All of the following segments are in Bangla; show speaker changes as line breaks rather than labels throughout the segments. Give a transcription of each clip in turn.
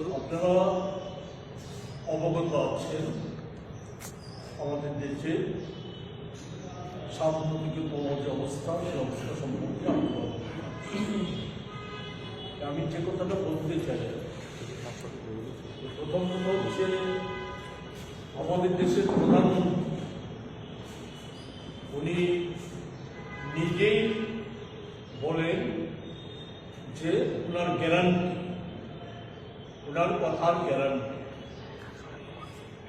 আপনারা অবগত আছেন, আমাদের দেশে সাম্প্রতিকতম যে অবস্থা সেই অবস্থা সম্পর্কে আমি যে কথাটা বলতে চাই, প্রথম কথা হচ্ছে, আমাদের দেশের প্রধানমন্ত্রী, উনি নিজেই বলেন যে ওনার গ্যারান্টি ওনার কথার গ্যারান্টি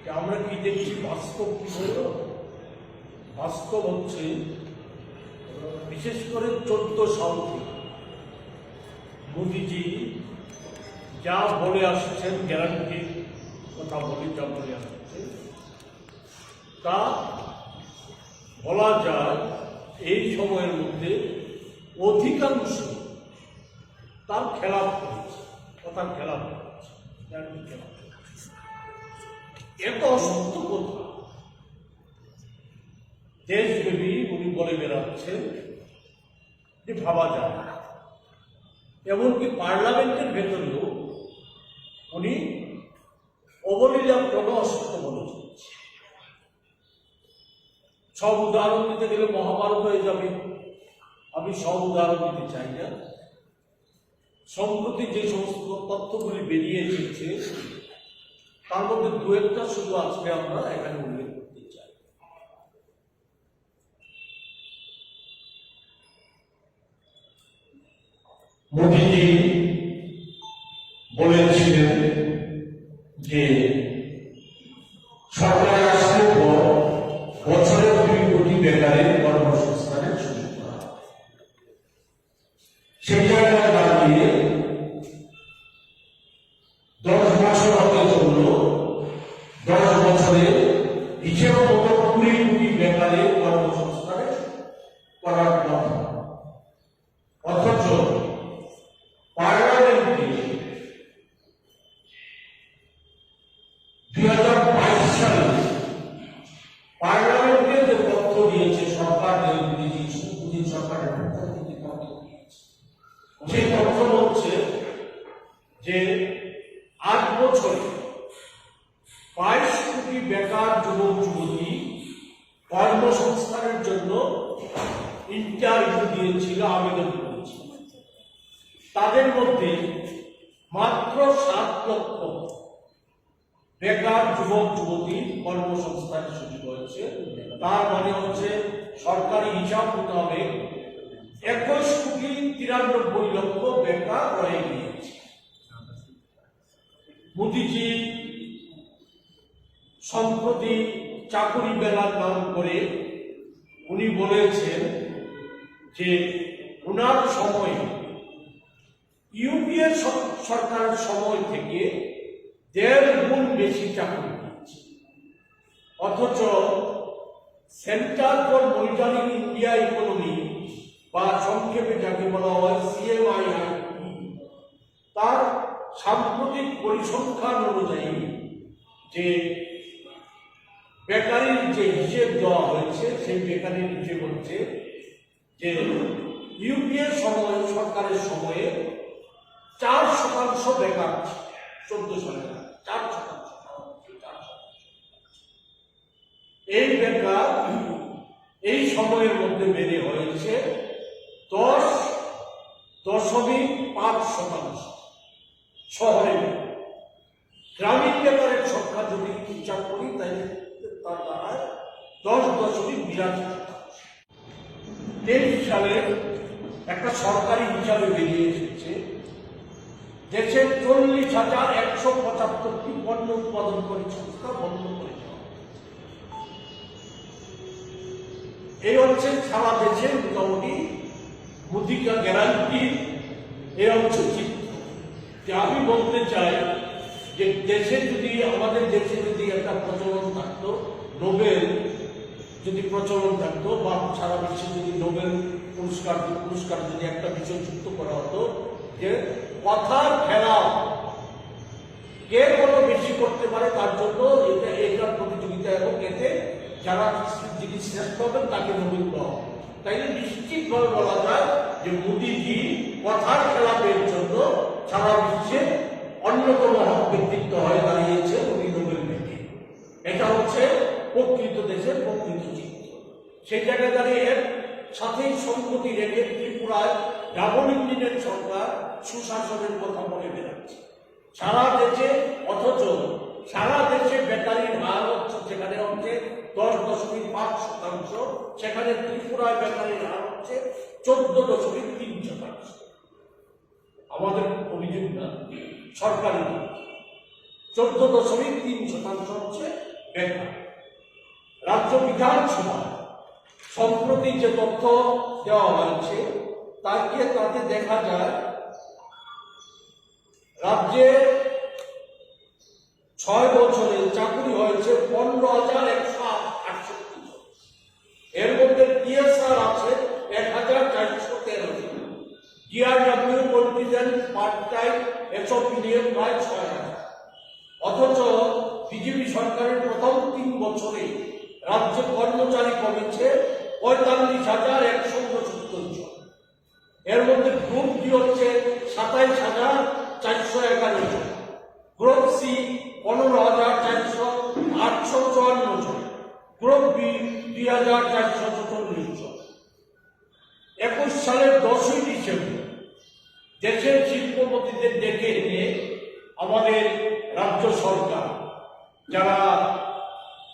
যে আমরা কি দেখছি বাস্তব কি হল বাস্তব হচ্ছে, বিশেষ করে চোদ্দ সাল থেকে মোদিজি যা বলে আসছেন গ্যারান্টির কথা বলে যা বলে আসছে, তা বলা যায় এই সময়ের মধ্যে অধিকাংশ তার খেলাপ করেছে কথার খেলাপ করেছে। এত অসত্য কথা দেশব্যাপী উনি বলে বেড়াচ্ছেন যে ভাবা যায় এমনকি পার্লামেন্টের ভেতরেও উনি অবলীলাপ কোনো অসত্য বলেছেন সব উদাহরণ দিতে গেলে মহাভারত হয়ে যাবে। আমি সব উদাহরণ দিতে চাই না। সম্প্রতি যে সমস্ত তথ্যগুলি বেরিয়ে এসেছে, তার মধ্যে দু একটা শুধু আজকে আমরা এখানে উল্লেখ করতে চাই। মোদীজি বলেছিলেন সেই তথ্য হচ্ছে যে আট বছরে বাইশ কোটি বেকার যুবক যুবতী কর্মসংস্থানের জন্য ইন্টারভিউ দিয়েছিল, আবেদন করেছিল। তাদের মধ্যে মাত্র সাত লক্ষ বেকার যুবক যুবতী কর্মসংস্থানের সুযোগ হয়েছে। তার মানে হচ্ছে সরকারি হিসাব মোতাবেক একুশ কোটি তিরানব্বই লক্ষ বেকার রয়ে গিয়েছে। মোদিজি সম্প্রতি চাকুরি বেলার নাম করে উনি বলেছেন যে ওনার সময়ে ইউপিএ সরকারের সময় থেকে দেড় গুণ বেশি চাকরি দিয়েছে। অথচ Centre for Monitoring India Economy বা সংক্ষেপে যাকে বলা হয় সিএমআই তার সাম্প্রতিক পরিসংখ্যান অনুযায়ী যে বেকারির যে হিসেব দেওয়া হয়েছে, সেই বেকারির হিসেব হচ্ছে যে ইউপিএ সময়, সরকারের সময়ে চার শতাংশ বেকার চোদ্দ সালে চার শতাংশ। এই বেকার এই সময়ের মধ্যে বেড়ে হয়েছে দশ, দশমিক পাঁচ শতাংশ। শহরে গ্রামীণ বেকারের সংখ্যা যদি হিসাব করি তাহলে তার দ্বারা দশ দশমিক বিরাশি শতাংশ। তেইশ একটা সরকারি হিসাবে বেরিয়ে এসেছে। দেশের চল্লিশ হাজার একশো পঁচাত্তরটি পণ্য উৎপাদন করে সংস্থা বন্ধ করে এই হচ্ছে সারা দেশে মোটামুটি মুদিকা গ্যারান্টি এ হচ্ছে চিত্র যে আমি বলতে চাই যে দেশে যদি, আমাদের দেশে যদি একটা প্রচলন থাকতো, নোবেল যদি প্রচলন থাকতো, বা সারা বিশ্বে যদি নোবেল পুরস্কার পুরস্কার যদি একটা বিষয় যুক্ত করা হতো, যে কথার খেলা কে কত বেশি করতে পারে তার জন্য এটা, এটার প্রতিযোগিতা এবং এতে যারা যিনি শ্রেষ্ঠ হবেন তাকে নোবেল দেওয়া। তাইলে নিশ্চিতভাবে বলা যায় যে মোদীজি কথার খেলাপের জন্য সারা বিশ্বে অন্যতম ব্যক্তিত্ব হয়ে দাঁড়িয়েছে উনি নোবেল এটা হচ্ছে প্রকৃত দেশের প্রকৃত চিত্র। সেই জায়গায় দাঁড়িয়ে সাথেই সম্মতি রেখে ত্রিপুরায় ডাবল ইঞ্জিনের সরকার সুশাসনের কথা বলে বেড়াচ্ছে। সারা দেশে অথচ সারা দেশে বেকারির হার হচ্ছে সেখানে হচ্ছে দশ দশমিক পাঁচ শতাংশ, সেখানে ত্রিপুরায় বেকারির হার হচ্ছে চোদ্দ দশমিক তিন শতাংশ। আমাদের অভিযোগ না, সরকারি চোদ্দ দশমিক তিন শতাংশ হচ্ছে বেকার। রাজ্য বিধানসভা, সম্প্রতি যে তথ্য দেওয়া হয়েছে তাকে তাতে দেখা যায়, রাজ্যে ছয় বছরে চাকরি হয়েছে পনেরো হাজার একশো আটষট্টি। এর মধ্যে টিএসআর আছে এক হাজার চারশো তেরো জন ডিআরডাব্লিউ কন্টিজেন্ট পার্ট টাইম এসব মিলিয়ে প্রায় ছয় হাজার। অথচ বিজেপি সরকারের প্রথম তিন বছরে রাজ্যে কর্মচারী কমেছে পঁয়তাল্লিশ হাজার একশো উনসত্তর জন। এর মধ্যে গ্রুপ ডি হচ্ছে? সাতাইশ হাজার চারশো এগারো জন। গ্রুপ সি পনেরো হাজার চারশো আটশো চুয়ান্ন জন। গ্রুপ বি দুই হাজার চারশো চল্লিশ জন একুশ সালের দশই ডিসেম্বর দেশের শিল্পপতিদের ডেকে এনে আমাদের রাজ্য সরকার যারা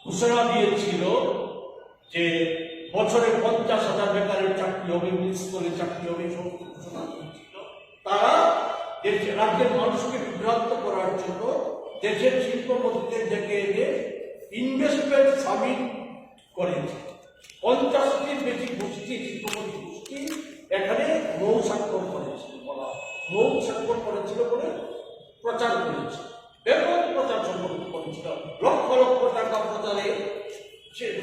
ঘোষণা দিয়েছিল যে বছরে পঞ্চাশ হাজার বেকারের চাকরি হবে, মিস করে চাকরি হবে সমস্ত ঘোষণা দিয়েছিল। তারা দেশের রাজ্যের মানুষকে বিভ্রান্ত করার জন্য দেশের শিল্পপতিদের ডেকে এনে ইনভেস্টমেন্ট সামিট করেছে। পঞ্চাশটির বেশি গোষ্ঠী শিল্পপতি গোষ্ঠী এখানে মৌ স্বাক্ষর করেছিল বলা হয়। স্বাক্ষর করেছিল বলে প্রচার করেছে। ব্যাপক প্রচার সম্পর্ক করেছিল লক্ষ লক্ষ টাকা প্রচারে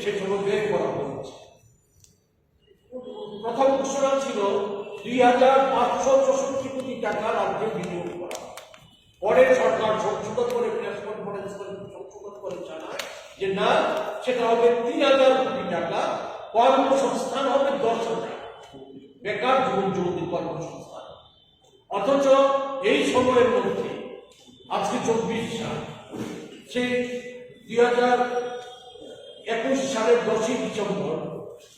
সে সময় ব্যয় করা হয়েছে। প্রথম ঘোষণা ছিল দুই হাজার পাঁচশো চৌষট্টি কোটি টাকা রাজ্যে বিনিয়োগ করা। পরে সরকার সংশোধন করে প্রেস কনফারেন্স করে সংশোধন করে জানায় যে না, সেটা হবে তিন হাজার কোটি টাকা। কর্মসংস্থান হবে দশ হাজার বেকার যুবক যুবতী কর্মসংস্থান। অথচ এই সময়ের মধ্যে, আজকে চব্বিশ সাল সেই দুই হাজার একুশ সালের দশই ডিসেম্বর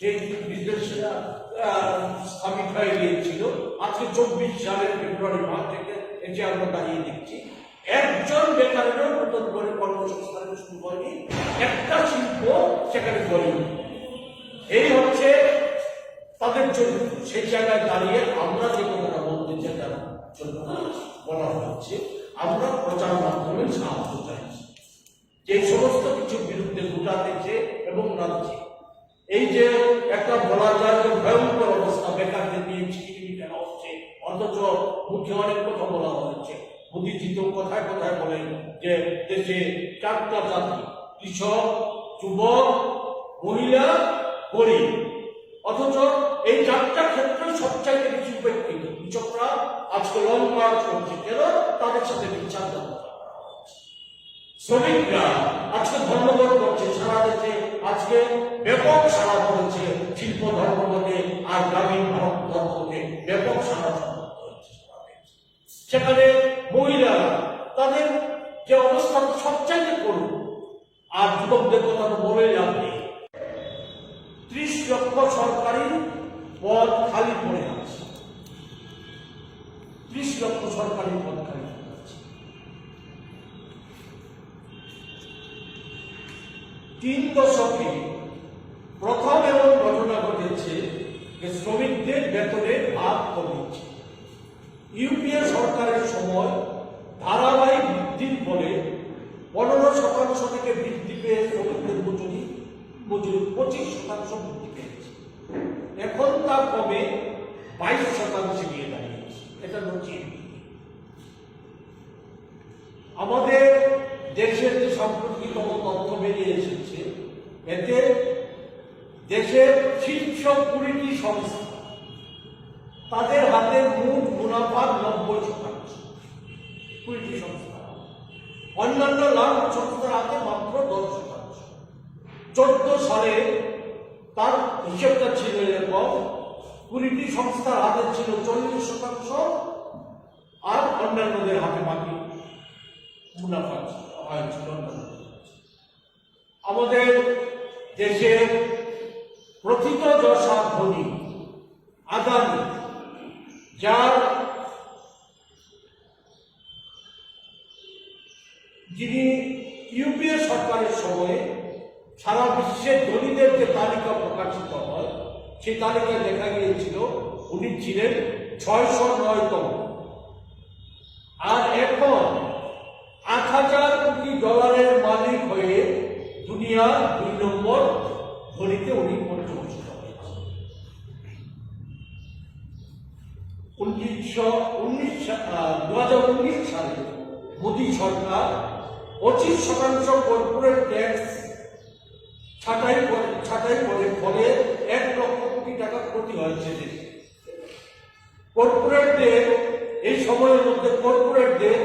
এই বিদেশিরা সামিট হয়ে গিয়েছিল। আজকে চব্বিশ সালের ফেব্রুয়ারি মাস থেকে এটি আমরা দাঁড়িয়ে দেখছি। একজন বেকারেরও নতুন করে কর্মসংস্থান শুরু হয়নি, একটা শিল্প সেখানে গড়েনি এই হচ্ছে তাদের জন্য সেই জায়গায় দাঁড়িয়ে আমরা যে কথাটা বলতে যেটার জন্য বলা হচ্ছে, আমরা প্রচার মাধ্যমে সাহায্য চাইছি। যে সমস্ত কিছুর বিরুদ্ধে গোটা দেশে এবং রাজ্যে। এই যে একটা বলা যায় যে ভয়ঙ্কর অবস্থা বেকারদের নিয়ে চিকিৎসা ফেলা হচ্ছে অথচ মুখে অনেক কথা বলা হচ্ছে। মোদীজি কথায় কথায় বলেন যে দেশে চারটা জাতি, কৃষক, যুবক, মহিলা, গরিব। অথচ এই চারটা ক্ষেত্রে সবচাইতে বেশি উপেক্ষিত। কৃষকরা আজকে লং মার্চ করছে। কেন? তাদের সাথে বিচার শ্রমিকরা আজকে ধর্মঘট করছে। সারা দেশে আজকে ব্যাপক সারা পড়েছে শিল্প ধর্মঘটে আর গ্রামীণ ভারত ধর্মঘটে। ব্যাপক সারা সেখানে মহিলারা, তাদের যে অবস্থা সবচাইতে করুন। আর যুবকদের কথা তো বলে ত্রিশ লক্ষ সরকারি পদ খালি পড়ে আছে। ত্রিশ লক্ষ সরকারি পদ খালি তিন দশকে প্রথম এমন ঘটনা ঘটেছে যে শ্রমিকদের বেতনে ভাগ কমেছে। ইউপিএ সরকারের সময় ধারাবাহিক বৃদ্ধির ফলে পনেরো শতাংশ থেকে বৃদ্ধি পেয়ে শ্রমিকদের মজুরি মজুরি পঁচিশ শতাংশ এখন তা কমে বাইশ শতাংশে গিয়ে দাঁড়িয়েছে। এটা হচ্ছে আমাদের দেশের যে সাম্প্রতিকতম তথ্য বেরিয়ে এসেছে, এতে দেশের শীর্ষ কুড়িটি সংস্থা তাদের হাতে মোট মুনাফার নব্বই শতাংশ। কুড়িটি সংস্থা। অন্যান্য লাভ সংস্থার হাতে মাত্র দশ শতাংশ। চোদ্দ সালে তার হিসেবটা ছিল এরকম, কুড়িটি সংস্থার হাতে ছিল চল্লিশ শতাংশ, আর অন্যান্যদের হাতে বাকি মুনাফা ছিল আমাদের দেশের প্রথিত দশা ধনী আদানি, যার তালিকা প্রকাশিত হয়, সেই তালিকায় দেখা গিয়েছিল, উনি ছিলেন ছয়শো নয়তম আর এখন আট হাজার কোটি ডলারের মালিক হয়ে দুনিয়ার দুই নম্বর ধনীতে উনি পর্যবেসিত উনিশশো উনিশ দু হাজার উনিশ সালে মোদী সরকার পঁচিশ শতাংশ কর্পোরেট ট্যাক্স ছাঁটাই করে ছাঁটাই করে ফলে এক লক্ষ কোটি টাকা ক্ষতি হয়েছে দেশে কর্পোরেটদের এই সময়ের মধ্যে কর্পোরেটদের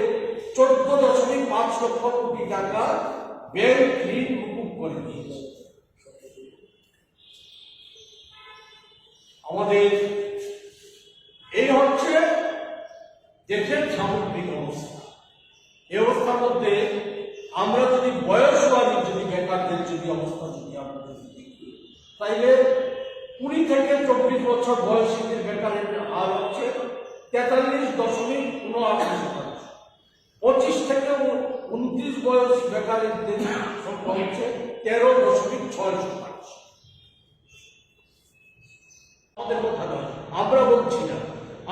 চোদ্দ দশমিক পাঁচ লক্ষ কোটি টাকা ব্যাংক ঋণ মুকুব করে দিয়েছে। আমাদের এই হচ্ছে দেশের সামগ্রিক অবস্থা। এই অবস্থার মধ্যে আমরা যদি বয়সওয়ারি যদি বেকারদের যদি অবস্থা যদি আমরা যদি দেখি, তাইলে কুড়ি থেকে চব্বিশ বছর বয়সীদের বেকারের হার হচ্ছে তেতাল্লিশ দশমিক উনআশি শতাংশ। পঁচিশ থেকে উনত্রিশ বয়স বেকারের সংখ্যা হচ্ছে তেরো দশমিক ছয় শতাংশ। আমাদের কথা নয়, আমরা বলছি না।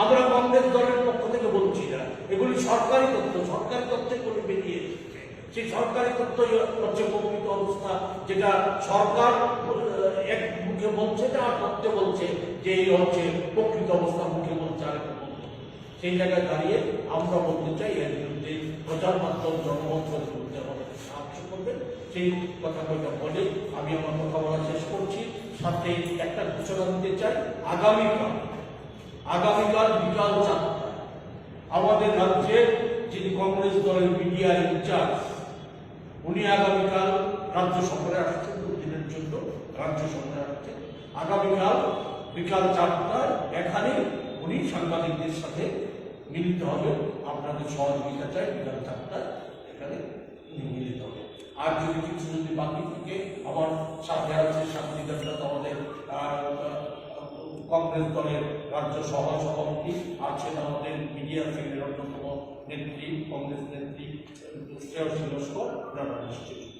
আমরা কংগ্রেস দলের পক্ষ থেকে বলছি না। এগুলি সরকারি তথ্য, সরকারি তথ্যে করে বেরিয়ে। সেই সরকারি তথ্য হচ্ছে প্রকৃত অবস্থা, যেটা সরকার মুখে বলছে না করতে বলছে যে এই হচ্ছে প্রকৃত অবস্থা মুখে বলছে আর। সেই জায়গায় দাঁড়িয়ে আমরা বলতে চাই, এর বিরুদ্ধে প্রচার মাধ্যম জনমন্ত্রের বিরুদ্ধে আমাদেরকে সাহায্য করবেন সেই কথা কয়টা বলে আমি আমার কথা বলা শেষ করছি সাথে একটা ঘোষণা দিতে চাই, আগামীকাল আগামীকাল বিকাল চারটায় আমাদের রাজ্যের যিনি কংগ্রেস দলের মিডিয়া ইনচার্জ উনি আগামীকাল রাজ্য সফরে আসছেন দুদিনের জন্য, রাজ্য সফরে আগামীকাল বিকাল চারটায় এখানে উনি সাংবাদিকদের সাথে মিলিত হবেন। আপনাদের সহযোগিতা চাই, বিকাল চারটায় এখানে উনি মিলিত হবেন। আর যদি কিছু যদি বাকি থেকে, আমার সাথে আছে সাংবাদিকরা তো আমাদের কংগ্রেস দলের রাজ্য সহ সভাপতি আছেন আমাদের মিডিয়া সেলের অন্যতম নেত্রী, কংগ্রেস নেত্রী, শ্রেয়সী লস্কর। নিশ্চয়ই